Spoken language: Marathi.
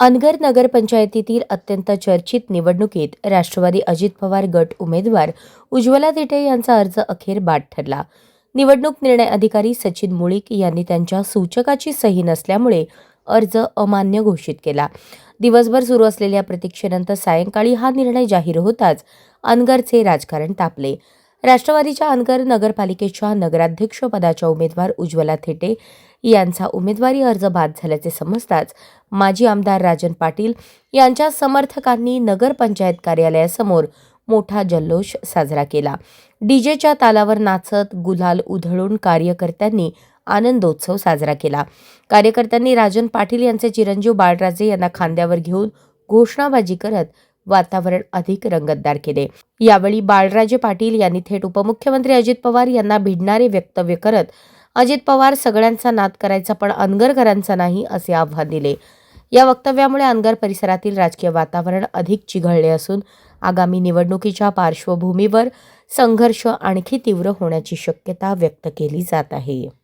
अनगर नगरपंचायतीतील अत्यंत चर्चित निवडणुकीत राष्ट्रवादी अजित पवार गट उमेदवार उज्ज्वला तिठे यांचा अर्ज अखेर बाद ठरला. निवडणूक निर्णय अधिकारी सचिन मुळीक यांनी त्यांच्या सूचकाची सही नसल्यामुळे अर्ज अमान्य घोषित केला. दिवसभर सुरू असलेल्या प्रतीक्षेनंतर सायंकाळी हा निर्णय जाहीर होताच अनगरचे राजकारण तापले. राष्ट्रवादीच्या अनगर नगरपालिकेच्या नगराध्यक्षपदाच्या उमेदवार उज्ज्वला थेटे यांचा उमेदवारी अर्ज बाद झाल्याचे समजताच माजी आमदार राजन पाटील यांच्या समर्थकांनी नगरपंचायत कार्यालयासमोर मोठा जल्लोष साजरा केला. डीजेच्या तालावर नाचत गुलाल उधळून कार्यकर्त्यांनी आनंदोत्सव साजरा केला. कार्यकर्त्यांनी राजन पाटील यांचे चिरंजीव बाळराजे यांना खांद्यावर घेऊन घोषणाबाजी करत वातावरण अधिक रंगतदार केले. यावेळी बाळराजे पाटील यांनी थेट उपमुख्यमंत्री अजित पवार यांना भिडणारे वक्तव्य करत अजित पवार सगळ्यांचा नाद करायचा पण अनगरकरांचा नाही असे आव्हान दिले. या वक्तव्यामुळे अनगर परिसरातील राजकीय वातावरण अधिक चिघळले असून आगामी निवडणुकीच्या पार्श्वभूमीवर संघर्ष आणखी तीव्र होण्याची शक्यता व्यक्त केली जात आहे.